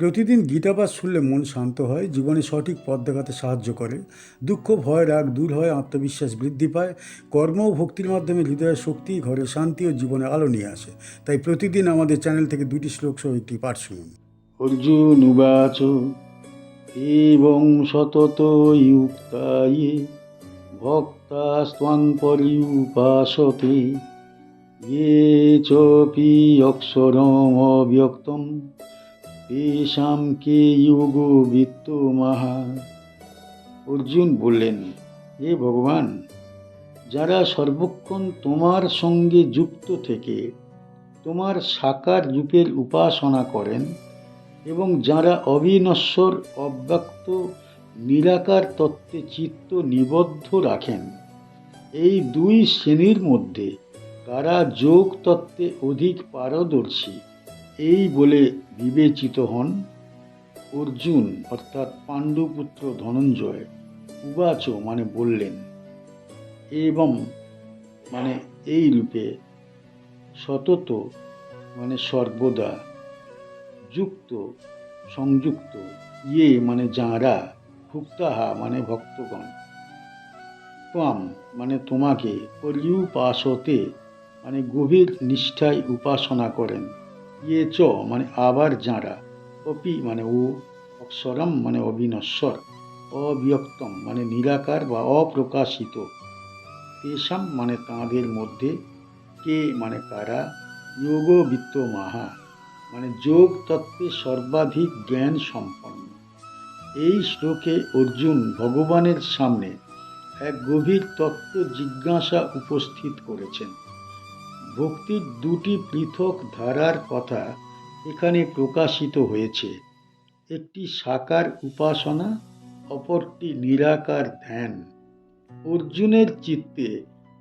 প্রতিদিন গীতাপাঠ শুনলে মন শান্ত হয়, জীবনে সঠিক পথ দেখাতে সাহায্য করে। দুঃখ, ভয়, রাগ দূর হয়, আত্মবিশ্বাস বৃদ্ধি পায়। কর্ম ও ভক্তির মাধ্যমে হৃদয়ের শক্তি, ঘরে শান্তি ও জীবনে আলো নিয়ে আসে। তাই প্রতিদিন আমাদের চ্যানেল থেকে দুটি শ্লোক সহ একটি পাঠ শুনুন। অর্জুন এবং সতত ইউক্তায়ে ভক্তাস্ত্বাং পরিউপাসতে ইয়ে চপি অক্ষরম অব্যক্তম। তেষাম কে ইয়োগ বিত্তমাহা অর্জুন বললেন, হে ভগবান, যারা সর্বক্ষণ তোমার সঙ্গে যুক্ত থেকে তোমার সাকার রূপের উপাসনা করেন এবং যারা অবিনশ্বর, অব্যক্ত, নিরাকার তত্ত্বে চিত্ত নিবদ্ধ রাখেন, এই দুই শ্রেণির মধ্যে কারা যোগ তত্ত্বে অধিক পারদর্শী। এই বলে বিবেচিত হন অর্জুন, অর্থাৎ পাণ্ডুপুত্র ধনঞ্জয়। উবাচ মানে বললেন। এবং মানে এই রূপে সতত মানে সর্বদা যুক্ত, সংযুক্ত ইয়ে মানে যাঁরা, ভুক্তাহা মানে ভক্তগণ। ত্বাম মানে তোমাকে পরিউপাসতে মানে গভীর নিষ্ঠায় উপাসনা করেন। ইয়ে চ মানে আবার যাঁরা। অপি মানে ও অক্ষরম মানে অবিনশ্বর, অবিয়ক্তম মানে নিরাকার বা অপ্রকাশিত। তেষাম মানে তাঁদের মধ্যে কে মানে কারা? যোগ বিত্ত মাহা মানে যোগ তত্ত্বে সর্বাধিক জ্ঞান সম্পন্ন। এই শ্লোকে অর্জুন ভগবানের সামনে এক গভীর তত্ত্ব জিজ্ঞাসা উপস্থিত করেছেন। ভক্তির দুটি পৃথক ধারার কথা এখানে প্রকাশিত হয়েছে। একটি সাকার উপাসনা, অপরটি নিরাকার ধ্যান। অর্জুনের চিত্তে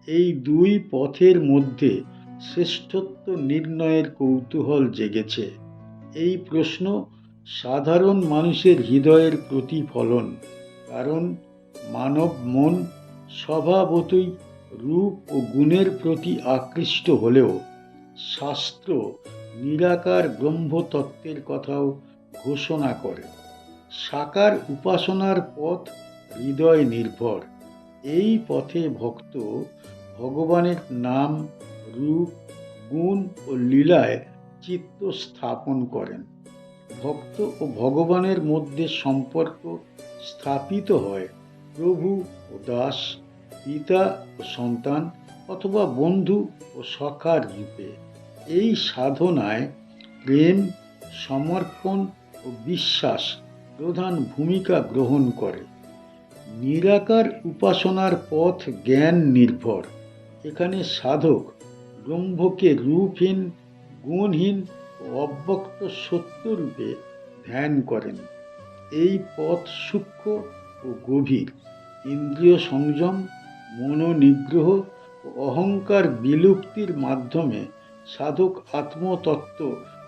এই দুই পথের মধ্যে শ্রেষ্ঠত্ব নির্ণয়ের কৌতূহল জেগেছে। এই প্রশ্ন সাধারণ মানুষের হৃদয়ের প্রতিফলন, কারণ মানব মন স্বভাবতই রূপ ও গুণের প্রতি আকৃষ্ট হলেও শাস্ত্র নিরাকার ব্রহ্মতত্ত্বের কথাও ঘোষণা করে। সাকার উপাসনার পথ হৃদয় নির্ভর। এই পথে ভক্ত ভগবানের নাম, রূপ, গুণ ও লীলায় চিত্ত স্থাপন করেন। ভক্ত ও ভগবানের মধ্যে সম্পর্ক স্থাপিত হয় প্রভু ও দাস পিতা ও সন্তান অথবা বন্ধু ও সখার রূপে। এই সাধনায় প্রেম, সমর্পণ ও বিশ্বাস প্রধান ভূমিকা গ্রহণ করে। নিরাকার উপাসনার পথ জ্ঞান নির্ভর। এখানে সাধক ব্রহ্মকে রূপহীন, গুণহীন ও অব্যক্ত সত্যরূপে ধ্যান করেন। এই পথ সূক্ষ্ম ও গভীর। ইন্দ্রিয় সংযম মনোনিগ্রহ ও অহংকার বিলুপ্তির মাধ্যমে সাধক আত্মতত্ত্ব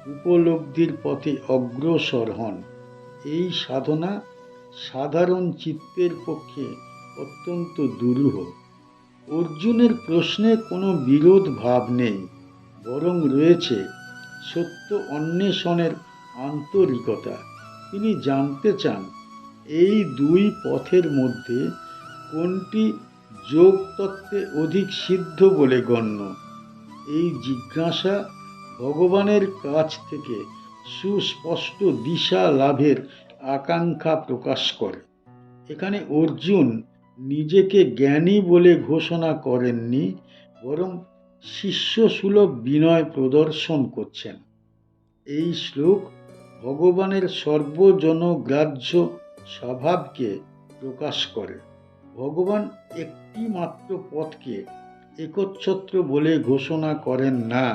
উপলব্ধির পথে অগ্রসর হন। এই সাধনা সাধারণ চিত্তের পক্ষে অত্যন্ত দুরূহ। অর্জুনের প্রশ্নে কোনো বিরোধ ভাব নেই, বরং রয়েছে সত্য অন্বেষণের আন্তরিকতা। তিনি জানতে চান, এই দুই পথের মধ্যে কোনটি যোগ তত্ত্বে অধিক সিদ্ধ বলে গণ্য। এই জিজ্ঞাসা ভগবানের কাছ থেকে সুস্পষ্ট দিশা লাভের আকাঙ্ক্ষা প্রকাশ করে। এখানে অর্জুন নিজেকে জ্ঞানী বলে ঘোষণা করেননি, বরং শিষ্যসুলভ বিনয় প্রদর্শন করছেন। এই শ্লোক ভগবানের সর্বজনগ্রাহ্য স্বভাবকে প্রকাশ করে। ভগবান একটি মাত্র পথকে একচ্ছত্র বলে ঘোষণা করেন না।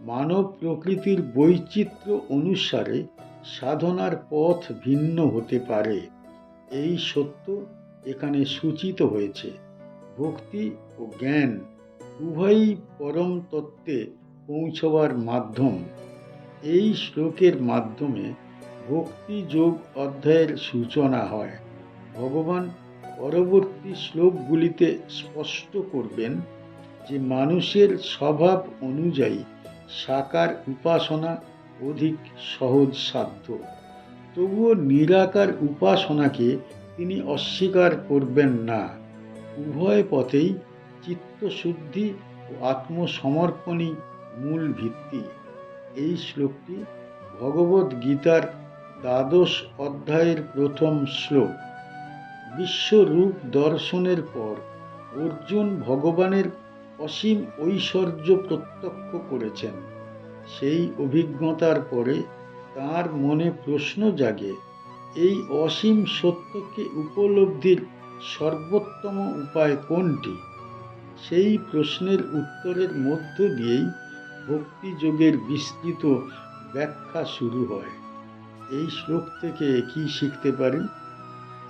মানব প্রকৃতির বৈচিত্র্য অনুসারে সাধনার পথ ভিন্ন হতে পারে। এই সত্য এখানে সূচিত হয়েছে। ভক্তি ও জ্ঞান উভয়ই পরম তত্ত্বে পৌঁছবার মাধ্যম। এই শ্লোকের মাধ্যমে ভক্তি যোগ অধ্যায়ের সূচনা হয়। ভগবান পরবর্তী শ্লোকগুলিতে স্পষ্ট করবেন যে মানুষের স্বভাব অনুযায়ী সাকার উপাসনা অধিক সহজ সাধ্য। তবুও নিরাকার উপাসনাকে তিনি অস্বীকার করবেন না। উভয় পথেই চিত্তশুদ্ধি ও আত্মসমর্পণই মূল ভিত্তি। এই শ্লোকটি ভগবদ্ গীতার দ্বাদশ অধ্যায়ের প্রথম শ্লোক। বিশ্বরূপ দর্শনের পর অর্জুন ভগবানের অসীম ঐশ্বর্য প্রত্যক্ষ করেছেন। সেই অভিজ্ঞতার পরে তার মনে প্রশ্ন জাগে, এই অসীম সত্যকে উপলব্ধির সর্বোত্তম উপায় কোনটি? সেই প্রশ্নের উত্তরের মধ্য দিয়েই ভক্তিযোগের বিস্তৃত ব্যাখ্যা শুরু হয়। এই শ্লোক থেকে কি শিখতে পারি?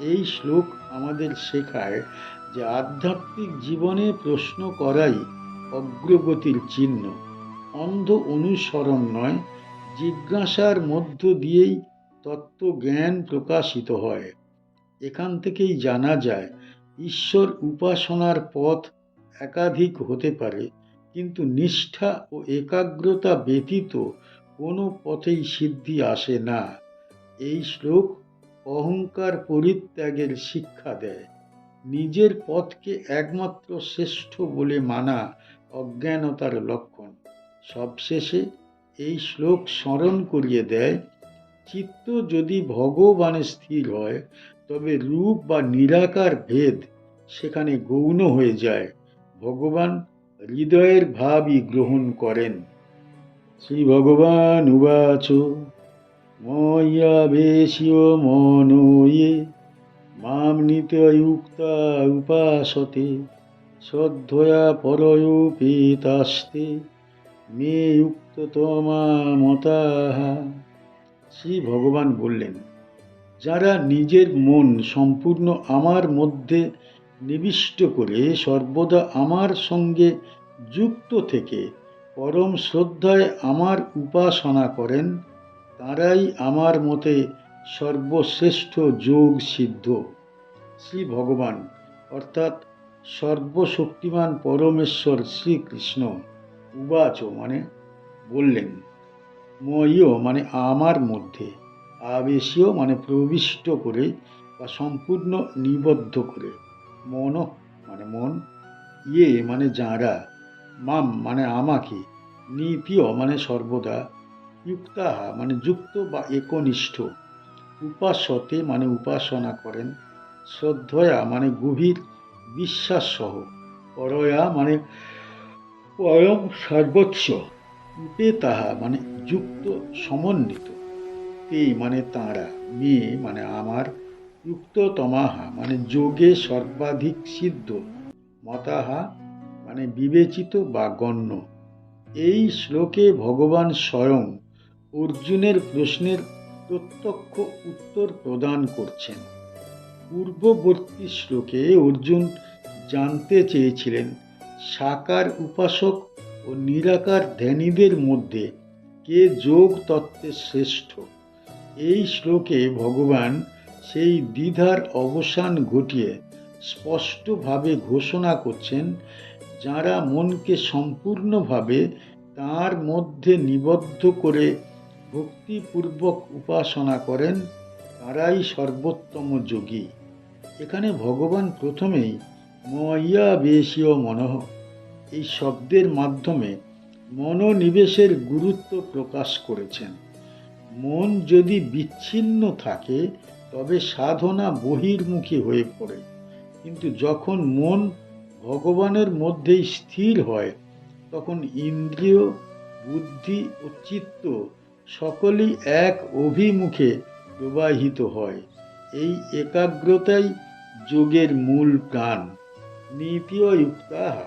এই শ্লোক আমাদের শেখায় যে আধ্যাত্মিক জীবনে প্রশ্ন করাই অগ্রগতির চিহ্ন। অন্ধ অনুসরণ নয়, জিজ্ঞাসার মধ্য দিয়েই তত্ত্বজ্ঞান প্রকাশিত হয়। এখান থেকেই জানা যায়, ঈশ্বর উপাসনার পথ একাধিক হতে পারে, কিন্তু নিষ্ঠা ও একাগ্রতা ব্যতীত কোনো পথেই সিদ্ধি আসে না। এই শ্লোক অহংকার পরিত্যাগের শিক্ষা দেয়। নিজের পথকে একমাত্র শ্রেষ্ঠ বলে মানা অজ্ঞানতার লক্ষণ। সবশেষে এই শ্লোক স্মরণ করিয়ে দেয়, চিত্ত যদি ভগবানে স্থির হয়, তবে রূপ বা নিরাকার ভেদ সেখানে গৌণ হয়ে যায়। ভগবান হৃদয়ের ভাবই গ্রহণ করেন। শ্রী ভগবান উবাচ। ময়্যাবেশীয় মনোয়ে, মাম নিত্যয়ুক্তা উপাসতে, শ্রদ্ধয়া পরয়োপেতাস্তে মে উক্ততমা মতাহা। শ্রী ভগবান বললেন, যারা নিজের মন সম্পূর্ণ আমার মধ্যে নিবিষ্ট করে সর্বদা আমার সঙ্গে যুক্ত থেকে পরম শ্রদ্ধায় আমার উপাসনা করেন তারাই আমার মতে সর্বশ্রেষ্ঠ যোগ সিদ্ধ। শ্রী ভগবান, অর্থাৎ সর্বশক্তিমান পরমেশ্বর শ্রীকৃষ্ণ, উবাচ মানে বললেন, ময়ীয় মানে আমার মধ্যে, আবেশীয় মানে প্রবিষ্ট করে বা সম্পূর্ণ নিবদ্ধ করে। মন মানে মন ইয়ে মানে যাঁরা, মাম মানে আমাকে নীতিয় মানে সর্বদা যুক্তাহা মানে যুক্ত বা একনিষ্ঠ। উপাসতে মানে উপাসনা করেন। শ্রদ্ধয়া মানে গভীর বিশ্বাস সহ। পরয়া মানে পরম সর্বোচ্চ। উপে তাহা মানে যুক্ত, সমন্বিত। তে মানে তাঁরা মেয়ে মানে আমার। যুক্ত তমাহা মানে যোগে সর্বাধিক সিদ্ধ। মতাহা মানে বিবেচিত বা গণ্য। এই শ্লোকে ভগবান স্বয়ং অর্জুনের প্রশ্নের প্রত্যক্ষ উত্তর প্রদান করছেন। পূর্ববর্তী শ্লোকে অর্জুন জানতে চেয়েছিলেন, সাকার উপাসক ও নিরাকার ধ্যানীদের মধ্যে কে যোগ তত্ত্বে শ্রেষ্ঠ? এই শ্লোকে ভগবান সেই দ্বিধার অবসান ঘটিয়ে স্পষ্টভাবে ঘোষণা করছেন, যারা মনকে সম্পূর্ণভাবে তার মধ্যে নিবদ্ধ করে ভক্তিপূর্বক উপাসনা করেন, তারাই সর্বোত্তম যোগী। এখানে ভগবান প্রথমেই ময়া বেশীয় মনঃ, এই শব্দের মাধ্যমে মনোনিবেশের গুরুত্ব প্রকাশ করেছেন। মন যদি বিচ্ছিন্ন থাকে, তবে সাধনা বহির্মুখী হয়ে পড়ে। কিন্তু যখন মন ভগবানের মধ্যেই স্থির হয়, তখন ইন্দ্রিয়, বুদ্ধি ও চিত্ত সকলেই এক অভিমুখে প্রবাহিত হয়। এই একাগ্রতাই যোগের মূল প্রাণ। নীতিও যুক্তাহা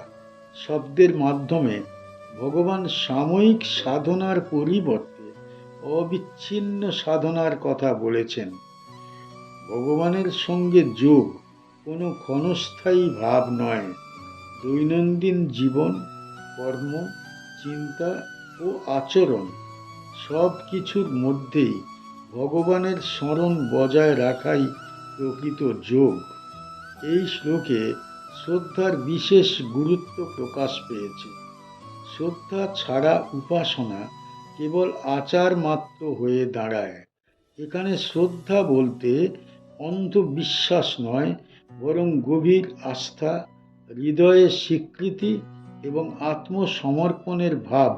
শব্দের মাধ্যমে ভগবান সাময়িক সাধনার পরিবর্তে অবিচ্ছিন্ন সাধনার কথা বলেছেন। ভগবানের সঙ্গে যোগ কোনো ক্ষণস্থায়ী ভাব নয়। দৈনন্দিন জীবন, কর্ম, চিন্তা ও আচরণ সব কিছুর মধ্যেই ভগবানের স্মরণ বজায় রাখাই প্রকৃত যোগ। এই শ্লোকে শ্রদ্ধার বিশেষ গুরুত্ব প্রকাশ পেয়েছে। শ্রদ্ধা ছাড়া উপাসনা কেবল আচার মাত্র হয়ে দাঁড়ায়। এখানে শ্রদ্ধা বলতে অন্ধবিশ্বাস নয়, বরং গভীর আস্থা হৃদয়ের স্বীকৃতি এবং আত্মসমর্পণের ভাব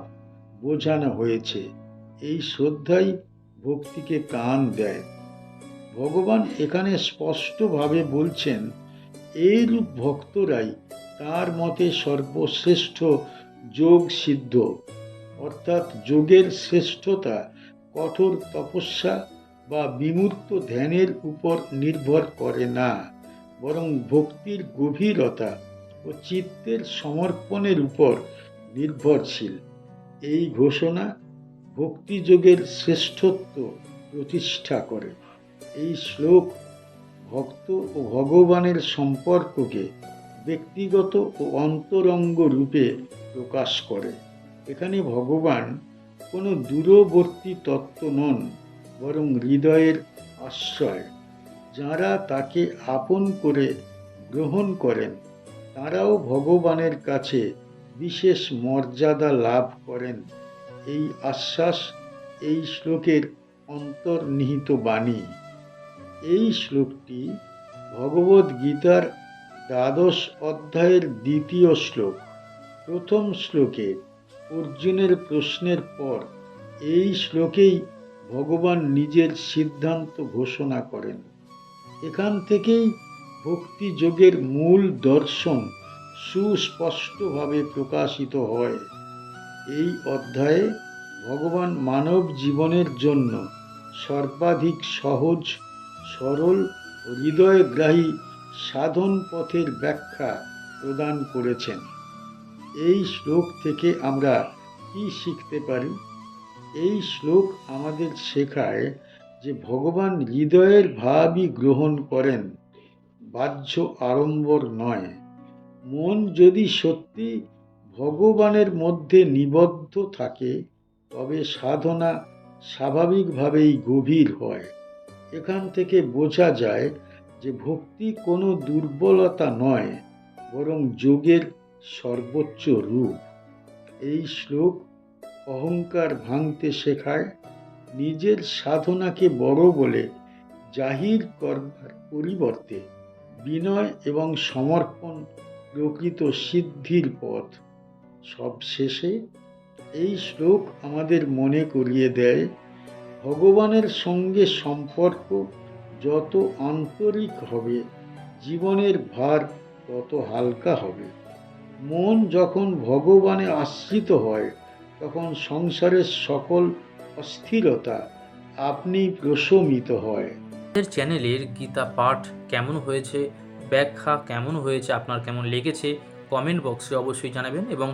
বোঝানো হয়েছে। এই শ্রদ্ধাই ভক্তিকে কান দেয়। ভগবান এখানে স্পষ্টভাবে বলছেন, এইরূপ ভক্তরাই তার মতে সর্বশ্রেষ্ঠ যোগ সিদ্ধ। অর্থাৎ যোগের শ্রেষ্ঠতা কঠোর তপস্যা বা বিমূর্ত ধ্যানের উপর নির্ভর করে না, বরং ভক্তির গভীরতা ও চিত্তের সমর্পণের উপর নির্ভরশীল। এই ঘোষণা ভক্তিযোগের শ্রেষ্ঠত্ব প্রতিষ্ঠা করে। এই শ্লোক ভক্ত ও ভগবানের সম্পর্ককে ব্যক্তিগত ও অন্তরঙ্গ রূপে প্রকাশ করে। এখানে ভগবান কোনো দূরবর্তী তত্ত্ব নন, বরং হৃদয়ের আশ্রয়। যাঁরা তাকে আপন করে গ্রহণ করেন, তারাও ভগবানের কাছে বিশেষ মর্যাদা লাভ করেন। এই আশ্বাস, এই শ্লোকের অন্তর্নিহিত বাণী। এই শ্লোকটি ভগবদ গীতার দ্বাদশ অধ্যায়ের দ্বিতীয় শ্লোক, প্রথম শ্লোকে অর্জুনের প্রশ্নের পর এই শ্লোকেই ভগবান নিজের সিদ্ধান্ত ঘোষণা করেন। এখান থেকেই ভক্তিযোগের মূল দর্শন সুস্পষ্টভাবে প্রকাশিত হয়। এই অধ্যায়ে ভগবান মানব জীবনের জন্য সর্বাধিক সহজ, সরল ও হৃদয়গ্রাহী সাধন পথের ব্যাখ্যা প্রদান করেছেন। এই শ্লোক থেকে আমরা কি শিখতে পারি? এই শ্লোক আমাদের শেখায় যে ভগবান হৃদয়ের ভাবই গ্রহণ করেন, বাহ্য আড়ম্বর নয়। মন যদি সত্যি ভগবানের মধ্যে নিবদ্ধ থাকে, তবে সাধনা স্বাভাবিকভাবেই গভীর হয়। এখান থেকে বোঝা যায় যে ভক্তি কোনো দুর্বলতা নয়, বরং যোগের সর্বোচ্চ রূপ। এই শ্লোক অহংকার ভাঙতে শেখায়, নিজের সাধনাকে বড় বলে জাহির করবার পরিবর্তে বিনয় এবং সমর্পণ প্রকৃত সিদ্ধির পথ। সবশেষে এই শ্লোক আমাদের মনে করিয়ে দেয়, ভগবানের সঙ্গে সম্পর্ক যত আন্তরিক হবে, জীবনের ভার তত হালকা হবে। মন যখন ভগবানে আশ্রিত হয়, তখন সংসারের সকল অস্থিরতা আপনি প্রশমিত হয়। আমাদের চ্যানেলের গীতা পাঠ কেমন হয়েছে, ব্যাখ্যা কেমন হয়েছে, আপনার কেমন লেগেছে কমেন্ট বক্সে অবশ্যই জানাবেন এবং